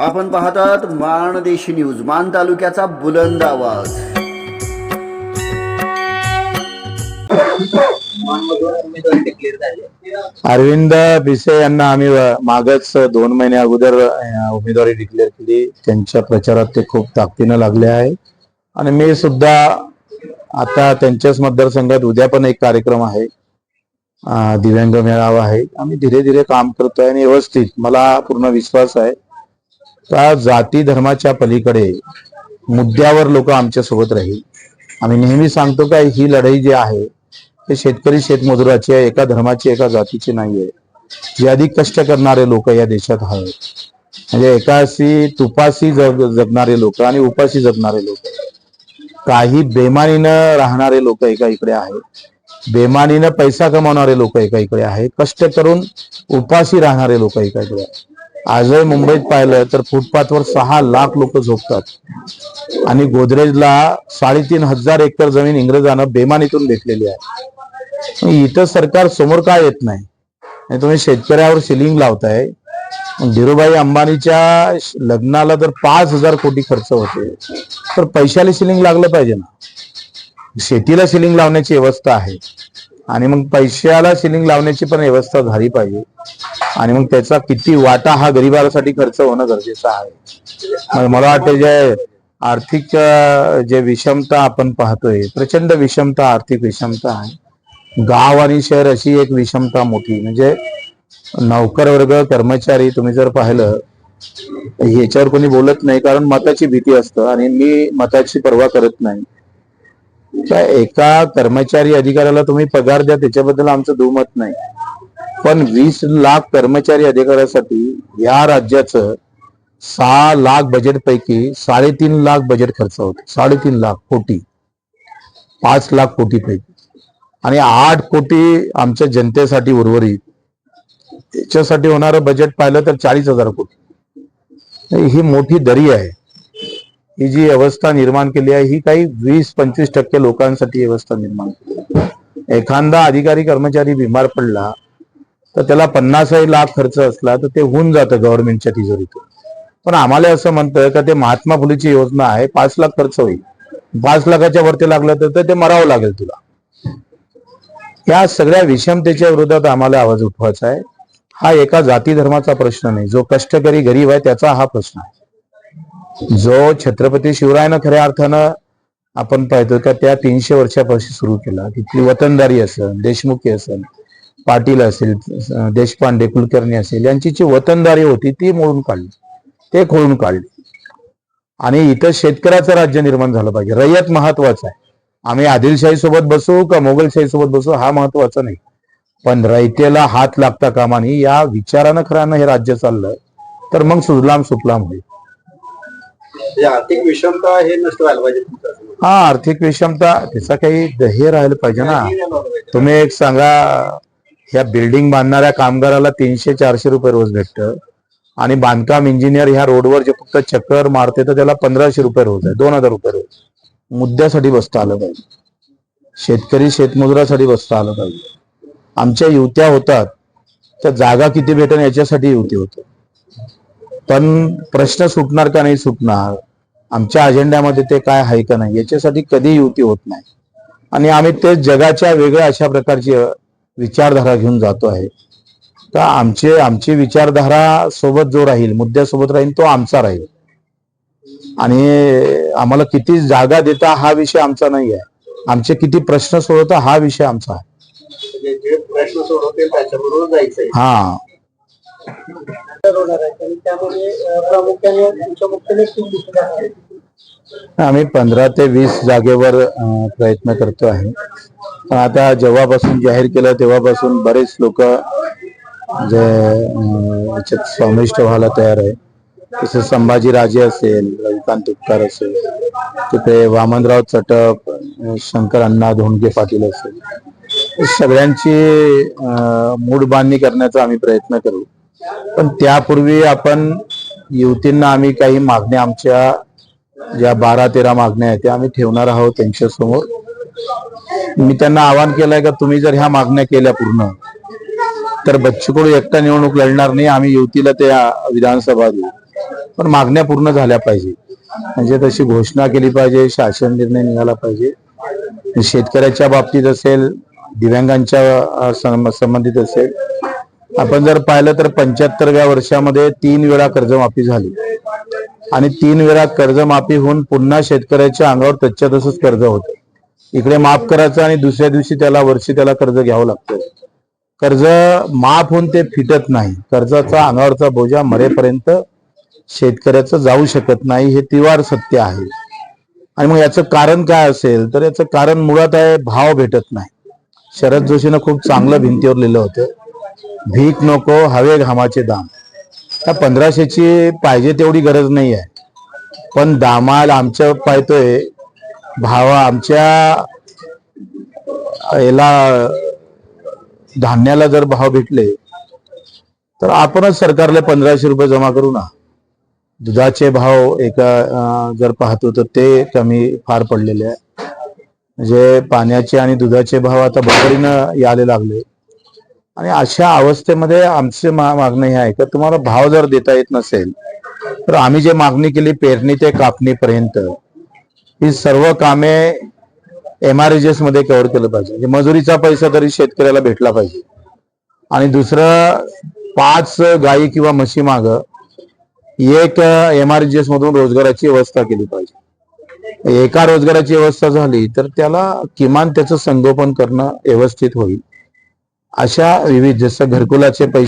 आपण पाहतात माणदेशी न्यूज मान तालुक्याचा बुलंद आवाज. अरविंद भिसे यांना आम्ही मागच दोन महिने अगोदर उमेदवारी डिक्लेअर केली. त्यांच्या प्रचारात ते खूप ताकदीनं लागले आहे. आणि मी सुद्धा आता त्यांच्याच मतदारसंघात उद्या पण एक कार्यक्रम आहे. दिव्यांग मेळावा आहे. आम्ही धीरे धीरे काम करतोय आणि व्यवस्थित मला पूर्ण विश्वास आहे. त्या जाती धर्माच्या पलीकडे मुद्द्यावर लोक आमच्यासोबत राहील. आम्ही नेहमी सांगतो का ही लढाई जी आहे ते शेतकरी शेतमजुराची आहे एका धर्माची एका जातीची नाहीये. जे अधिक कष्ट करणारे लोक या देशात आहेत. म्हणजे एकाशी तुपाशी जग जगणारे लोक आणि उपाशी जगणारे लोक. काही बेमानीनं राहणारे लोक एका इकडे आहेत. बेमानीनं पैसा कमावणारे लोक एका इकडे आहेत. कष्ट करून उपाशी राहणारे लोक एका इकडे आहेत. आजही मुंबईत पाहिलं तर फुटपाथवर सहा लाख लोक झोपतात. आणि गोदरेजला साडेतीन हजार एकर जमीन इंग्रजांना बेमानीतून भेटलेली आहे. इथं सरकार समोर काय येत नाही? आणि तुम्ही शेतकऱ्यावर सिलिंग लावताय. धीरूभाई अंबानीच्या लग्नाला जर पाच हजार कोटी खर्च होते तर पैशाला सिलिंग लागलं पाहिजे ना? शेतीला सिलिंग लावण्याची व्यवस्था आहे. आणि मग पैशाला सिलिंग लावण्याची पण व्यवस्था झाली पाहिजे. आणि मग त्याचा किती वाटा हा गरिबासाठी खर्च होणं गरजेचं आहे. मला वाटतं जे आर्थिक जे विषमता आपण पाहतोय प्रचंड विषमता आर्थिक विषमता आहे. गाव आणि शहर अशी एक विषमता मोठी म्हणजे नौकर वर्ग कर्मचारी तुम्ही जर पाहिलं ह्याच्यावर कोणी बोलत नाही कारण मताची भीती असतं. आणि मी मताची पर्वा करत नाही. त्या एका कर्मचारी अधिकाऱ्याला तुम्ही पगार द्या त्याच्याबद्दल आमचं दुमत नाही. पण वीस लाख कर्मचारी अधिकाऱ्यासाठी या राज्याचं सहा लाख बजेट पैकी साडेतीन लाख बजेट खर्च होतो. साडेतीन लाख कोटी. पाच लाख कोटी पैकी आणि आठ कोटी आमच्या जनतेसाठी उर्वरित. त्याच्यासाठी होणारं बजेट पाहिलं तर चाळीस हजार कोटी. ही मोठी दरी आहे. ही जी व्यवस्था निर्माण केली आहे ही काही वीस पंचवीस टक्के लोकांसाठी व्यवस्था निर्माण केली एखादा अधिकारी कर्मचारी बिमार पडला तर त्याला पन्नासही लाख खर्च असला तर ते होऊन जातं गव्हर्नमेंटच्या तिजोरीतून. पण आम्हाला असं म्हणतं का ते महात्मा फुलेची योजना आहे पाच लाख खर्च होईल. पाच लाखाच्या वरती लागलं तर ते मरावं लागेल तुला. या सगळ्या विषमतेच्या विरोधात आम्हाला आवाज उठवायचा आहे. हा एका जाती धर्माचा प्रश्न नाही. जो कष्टकरी गरीब आहे त्याचा हा प्रश्न आहे. जो छत्रपती शिवरायानं खऱ्या अर्थानं आपण पाहतो का त्या तीनशे वर्षापासून सुरू केला. तिथली वतनदारी असेल देशमुखी असेल पाटील असेल देशपांडे कुलकर्णी असेल यांची जी वतनदारी होती ती मोडून काढली. ते खोळून काढली. आणि इथं शेतकऱ्याचं राज्य निर्माण झालं पाहिजे. रयत महत्वाचं आहे. आम्ही आदिलशाही सोबत बसू का मोगलशाही सोबत बसू हा महत्त्वाचा नाही. पण रयतेला हात लागता कामा या विचारानं खऱ्यानं हे राज्य चाललं तर मग सुजलाम सुफलाम होईल. म्हणजे आर्थिक विषमता हे नष्ट व्हायला पाहिजे तुमचं असं म्हणणं. हा आर्थिक विषमता त्याचा काही हे राहिलं पाहिजे ना. नाही व्हायला पाहिजे. तुम्ही एक सांगा ह्या बिल्डिंग बांधणाऱ्या कामगाराला तीनशे चारशे रुपये रोज भेटतं. आणि बांधकाम इंजिनियर ह्या रोडवर जे फक्त चक्कर मारते तर त्याला पंधराशे रुपये रोज आहे दोन हजार रुपये रोज. मुद्द्यासाठी बसता आलं पाहिजे. शेतकरी शेतमजुरासाठी बसता आलं पाहिजे. आमच्या युत्या होतात त्या जागा किती भेटेल याच्यासाठी युती होतं. पण प्रश्न सुटणार का नाही सुटणार? आमच्या अजेंड्यामध्ये ते काय आहे का नाही? याच्यासाठी कधी युती होत नाही. आणि आम्ही ते जगाच्या वेगळ्या अशा प्रकारची विचारधारा घेऊन जातो आहे. तर आमचे आमची विचारधारा सोबत जो राहील मुद्द्यासोबत राहील तो आमचा राहील. आणि आम्हाला किती जागा देता हा विषय आमचा नाही आहे. आमचे किती प्रश्न सोडवता हा विषय आमचा आहे. हा. होणार आणि त्यामुळे प्रामुख्याने मुख्याने दिसून आहे आम्ही पंधरा ते वीस जागेवर प्रयत्न करतो आहे. पण आता जेव्हापासून जाहीर केलं तेव्हापासून बरेच लोक जे अं, याच्यात व्हायला तयार आहे. तसं संभाजी राजे असेल रविकांत तुपकार असेल तिथे वामनराव चटप शंकर अण्णा धोंडगे पाटील असेल. सगळ्यांची मूड बांधणी करण्याचा आम्ही प्रयत्न करू. पण त्यापूर्वी आपण युवतींना आम्ही काही मागण्या आमच्या ज्या बारा तेरा मागण्या आहेत त्या आम्ही ठेवणार आहोत त्यांच्यासमोर. मी त्यांना आवाहन केलंय का तुम्ही जर ह्या मागण्या केल्या पूर्ण तर बच्चूकडू एकटा निवडणूक लढणार नाही आम्ही युवतीला ते विधानसभा देऊ. पण मागण्या पूर्ण झाल्या पाहिजे. म्हणजे तशी घोषणा केली पाहिजे शासन निर्णय निघाला पाहिजे. शेतकऱ्याच्या बाबतीत असेल दिव्यांगांच्या संबंधित असेल आपण जर पाहिलं तर पंच्याहत्तरव्या वर्षामध्ये तीन वेळा कर्जमाफी झाली. आणि तीन वेळा कर्जमाफी होऊन पुन्हा शेतकऱ्याच्या अंगावर तच्च्या तसंच कर्ज होतं. इकडे माफ करायचं आणि दुसऱ्या दिवशी त्याला वर्षी त्याला कर्ज घ्यावं लागतं. कर्ज माफ होऊन ते फिटत नाही. कर्जाचा अंगावरचा बोजा मरेपर्यंत शेतकऱ्याचं जाऊ शकत नाही हे तिवार सत्य आहे. आणि मग याचं कारण काय असेल? तर याचं कारण मुळात आहे भाव भेटत नाही. शरद जोशीनं खूप चांगलं भिंतीवर लिहिलं होतं. भीक नको हवे घामाचे दाम. त्या पंधराशेची पाहिजे तेवढी गरज नाही आहे. पण दामाल आमच्या पाहतोय भावा आमच्या याला धान्याला जर भाव भेटले तर आपणच सरकारला पंधराशे रुपये जमा करू ना. दुधाचे भाव एका जर पाहतो तर ते कमी फार पडलेले आहे. म्हणजे पाण्याचे आणि दुधाचे भाव आता बरोबरीनं यायला लागले. आणि अशा अवस्थेमध्ये आमचे मा- मागणं हे आहे का तुम्हाला भाव जर देता येत नसेल तर आम्ही जे मागणी केली पेरणी ते कापणीपर्यंत ही सर्व कामे एमआरएसमध्ये कव्हर केलं पाहिजे. म्हणजे मजुरीचा पैसा तरी शेतकऱ्याला भेटला पाहिजे. आणि दुसरं पाच गायी किंवा म्हशी माग एक एमआरजीएस मधून रोजगाराची व्यवस्था केली पाहिजे. एका रोजगाराची व्यवस्था झाली तर त्याला किमान त्याचं संगोपन करणं व्यवस्थित होईल. अशा विविध जसं घरकुलाचे पैसे